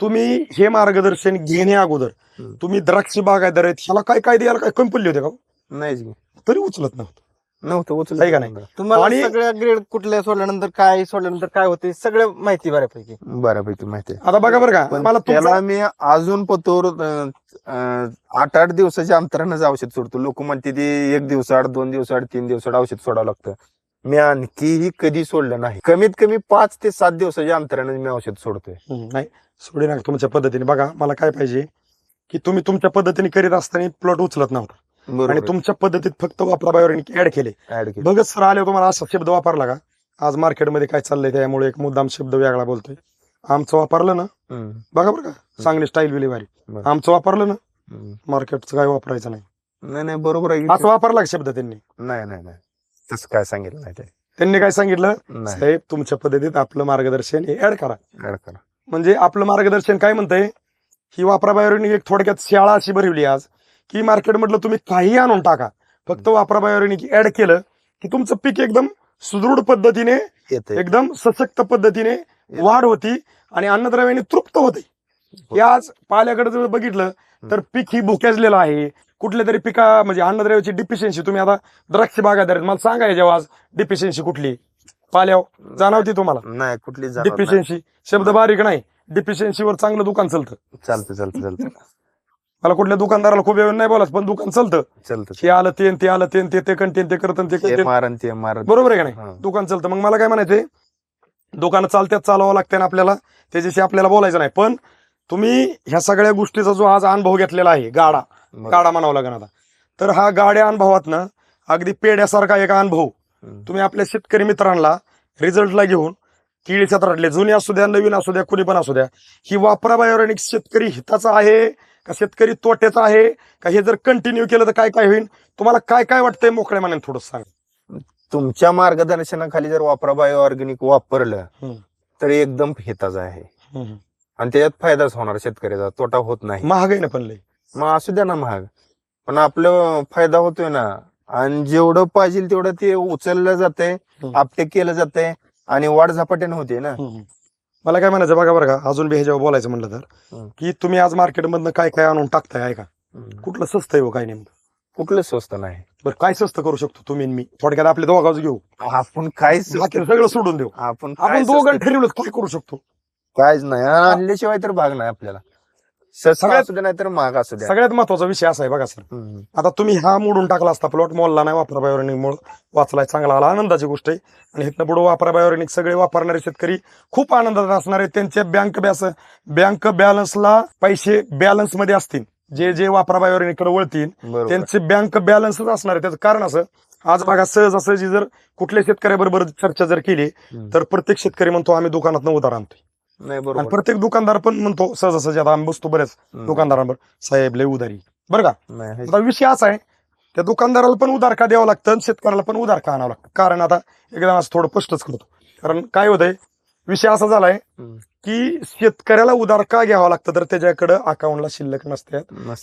तुम्ही हे मार्गदर्शन घेण्या अगोदर हम्म. तुम्ही द्राक्ष बागायदार आहेत ह्याला काय काय द्यायला काय कमी पडले होते का हो? नाहीच की. तरी उचलत नव्हतं नव्हतं उचल आहे का नाही? तुम्हाला आणि- सगळ्या ग्रेड कुठल्या सोडल्यानंतर काय सोडल्यानंतर काय होते सगळं माहिती बऱ्यापैकी बऱ्यापैकी माहिती आहे. आता बघा बरं का पण मला तुमचा त्याला मी अजून पतोर अं, अं, आठ आठ दिवसाच्या अंतरानंच औषध सोडतो लोक म्हणते ते एक दिवसाआड दोन दिवसाआड तीन दिवसाआड औषध सोडावं लागतं मी आणखीही कधी सोडलं नाही. कमीत कमी पाच ते सात दिवसाच्या अंतराने मी औषध सोडतोय. नाही सोडे ना तुमच्या पद्धतीने. बघा मला काय पाहिजे की तुम्ही तुमच्या पद्धतीने करीत असताना प्लॉट उचलत नव्हता. आणि तुमच्या पद्धतीत फक्त वापरा बायोरेनिक ऍड केले. बघत सर आले तुम्हाला असा शब्द वापरला का? आज मार्केटमध्ये काय चाललंय त्यामुळे एक मुद्दाम शब्द वेगळा बोलतोय. आमचं वापरलं ना? बघा बरं का चांगली स्टाईल विली भारी. आमचं वापरलं ना. मार्केटचं काय वापरायचं नाही. नाही नाही बरोबर आहे. असं वापरला का शब्द त्यांनी? नाही नाही नाही. तसं काय सांगितलं नाही ते. त्यांनी काय सांगितलं? नाही. साहेब तुमच्या पद्धतीत आपलं मार्गदर्शन हे ऍड करा. ऍड करा. म्हणजे आपलं मार्गदर्शन काय म्हणतंय? ही वापरा बायोरेनिक एक थोडक्यात शाळा अशी भरवली आज की मार्केटमधलं तुम्ही काही आणून टाका. फक्त वापरा बायोरेनिक ऍड केलं की तुमचं पीक एकदम सुदृढ पद्धतीने एकदम सशक्त पद्धतीने वाढ होती आणि अन्नद्रव्याने तृप्त होते हे. आज पाल्याकडे जर बघितलं तर पीक ही भुक्याजलेलं आहे. कुठल्या तरी पिका म्हणजे अन्नद्रव्याची डिफिशियन्सी तुम्ही आता द्राक्ष बागायदार. मला सांगा जेव्हा आज डिफिशियन्सी कुठली? पाल्यावर जाणवती तुम्हाला? नाही कुठली. डिफिशियन्सी शब्द बारीक नाही. डिफिशियन्सीवर चांगलं दुकान चालतं. चालतं चालतं चालतं. मला कुठल्या दुकानदाराला खूप वेळ नाही बोलाच पण दुकान चालतं. चालतं हे आलं ते ते आलं ते ते कंटेन ते करत ते. मारण ते मारण बरोबर आहे का नाही. दुकान चालतं. मग मला काय म्हणायचंय? दुकानं चालत्यात चालवावं लागतं ना आपल्याला त्याच्याशी आपल्याला बोलायचं नाही. पण तुम्ही ह्या सगळ्या गोष्टीचा जो आज अनुभव घेतलेला आहे गाडा. गाडा म्हणावा लागेल आता. तर हा गाड्या अनुभवातनं अगदी पेड्यासारखा एक अनुभव. तुम्ही आपल्या शेतकरी मित्रांना रिझल्टला घेऊन केळी क्षेत्रातले जुने असू द्या नवीन असू द्या कुणी पण असू द्या ही वापरा बायोरेनिक शेतकरी हिताचा आहे का शेतकरी तोट्याचा आहे का हे जर कंटिन्यू केलं तर काय काय होईल? तुम्हाला काय काय वाटतंय मोकळ्या मनाने थोडं सांग. तुमच्या मार्गदर्शनाखाली जर वापरा बायो ऑर्गॅनिक वापरलं. तर एकदम हिताचं आहे. आणि त्याच्यात फायदाच होणार शेतकऱ्याचा तोटा होत नाही. महाग आहे ना पण लय मग असू द्या ना महाग. पण आपलं फायदा होतोय ना. आणि जेवढं पाहिजे तेवढं ते उचललं हम्म. आपटे केलं जातंय आणि वाढ झपाट्याने होते ना. मला काय म्हणायचं बघा बरं का अजून बी ह्याच्यावर बोलायचं म्हणलं तर. की तुम्ही आज मार्केटमधनं काय काय आणून टाकताय आहे का कुठलं स्वस्त आहे हो काय नेमकं? कुठलं स्वस्त नाही. बरं काय स्वस्त करू शकतो तुम्ही आणि मी? थोडक्यात आपले दोघांच घेऊ. आपण काय सगळं सोडून देऊ. आपण काय आपण स्वस्त- दोघं ठरवलं काय करू शकतो? काहीच नाही. आणल्याशिवाय तर भाग नाही आपल्याला. सगळ्यात- असू द्या नाही तर महाग असू द्या. सगळ्यात महत्त्वाचा विषय असा आहे बघा सर हम्म. आता तुम्ही हा मोडून टाकला असता प्लॉट मॉलला नाही वापरा बायोरेनिक मुळे वाचलाय चांगला आला आनंदाची गोष्ट आहे. आणि इथनं पुढे वापरा बायोरेनिक सगळे वापरणारे शेतकरी खूप आनंदात असणार आहेत. त्यांच्या बँक बॅस बँक बॅलन्सला पैसे बॅलन्समध्ये असतील. जे जे वापरा बायोरेनिककडे वळतील बरोबर. त्यांचे बँक बॅलन्सच असणार आहे. त्याचं कारण असं आज बघा सहजासहजी जर कुठल्या शेतकऱ्याबरोबर चर्चा जर केली हम्म. तर प्रत्येक शेतकरी म्हणतो आम्ही दुकानात उधार आणतोय. नाही आणि बरोबर प्रत्येक दुकानदार पण म्हणतो सहजासहजी आता आम्ही बसतो हम्म. दुकानदारांवर. साहेब लय उधारी बरं का? नाही आता विषय असा आहे त्या दुकानदाराला पण उधार का द्यावं लागतं आणि शेतकऱ्याला पण उधार का आणावं लागतं? कारण आता एकदम असं थोडं स्पष्टच करतो. कारण काय होतंय विषय असा झालाय हम्म. की शेतकऱ्याला उधार का घ्यावं लागतं? तर त्याच्याकडे अकाउंटला शिल्लक मस्त.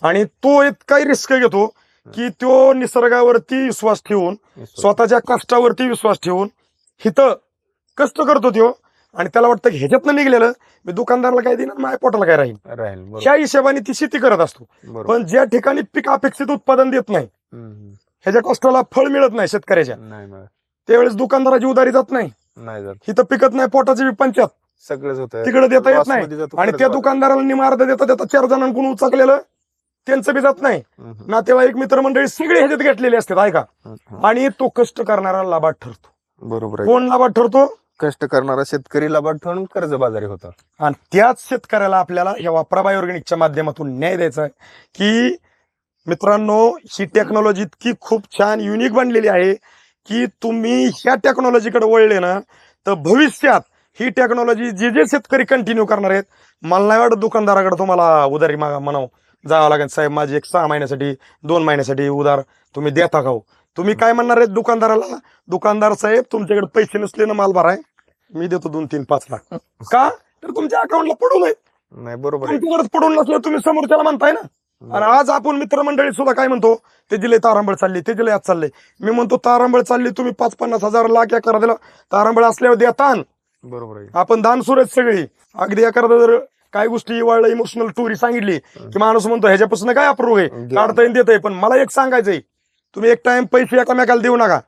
आणि तो इतकाही रिस्क घेतो की तो निसर्गावरती विश्वास ठेवून स्वतःच्या कष्टावरती विश्वास ठेवून हिथं कष्ट करतो तो. आणि त्याला वाटतं की ह्याच्यातनं निघलेलं मी दुकानदाराला काय देणार माझ्या पोटाला काय राहील? राहील ह्या हिशोबाने ती शेती करत असतो. बरोबर. पण ज्या ठिकाणी पीक अपेक्षित उत्पादन देत नाही हम्म. ह्याच्या कष्टाला फळ मिळत नाही शेतकऱ्याच्या. नाही. त्यावेळेस दुकानदाराची उधारी जात नाही. नाही जात. हिथं पिकत नाही पोटाची बी पंचायत सगळंच होत. तिकडे देता येत नाही. आणि त्या दुकानदाराला निमार्द देता देता चार जणांकडून उचकलेलं त्यांचं बी जात नाही. नातेवाईक मित्रमंडळी सगळे ह्याच्यात घेतलेले असतात ऐका. आणि तो कष्ट करणारा लाभात ठरतो. बरोबर आहे. कोण लाभात ठरतो? कष्ट करणारा शेतकरी लाभात ठेवून कर्ज होता. आणि त्याच शेतकऱ्याला आपल्याला या वापराबाई ऑर्गॅनिकच्या माध्यमातून न्याय द्यायचा आहे की मित्रांनो ही टेक्नॉलॉजी इतकी खूप छान युनिक बनलेली आहे की तुम्ही ह्या टेक्नॉलॉजीकडे वळले ना तर भविष्यात ही टेक्नॉलॉजी जे जे शेतकरी कंटिन्यू करणार आहेत मला नाही वाटत दुकानदाराकडे तुम्हाला उधारी मागा म्हणाव. जावं लागेल साहेब माझी एक सहा महिन्यासाठी दोन महिन्यासाठी उधार तुम्ही देता का हो? तुम्ही काय म्हणणार आहेत दुकानदाराला? दुकानदार साहेब तुमच्याकडे पैसे नसले ना माल भराय? मी देतो दोन तीन पाच लाख. का? तर तुमच्या अकाउंटला पडून आहेत नाही बरोबर आहे. तुमच्याकडे पडून नसलं तुम्ही समोरच्याला म्हणताय ना? आणि आज आपण मित्रमंडळी सुद्धा काय म्हणतो? ते दिले तारांबळ चालली ते दिले आज चालले. मी म्हणतो तारांबळ चालली तुम्ही पाच पन्नास हजार लाख एकर दिला. तारांबळ असल्यावर देतान बरोबर आहे. आपण दान सुरेच सगळी. अगदी एखादा जर काय गोष्टी इवाळला इमोशनल स्टोरी सांगितली की माणूस म्हणतो ह्याच्यापासून काय अप्रूव्ह आहे? काढता येईल देत आहे पण मला एक सांगायचंय. तुम्ही एक टाइम पैसे एकामेकाला देऊ नका.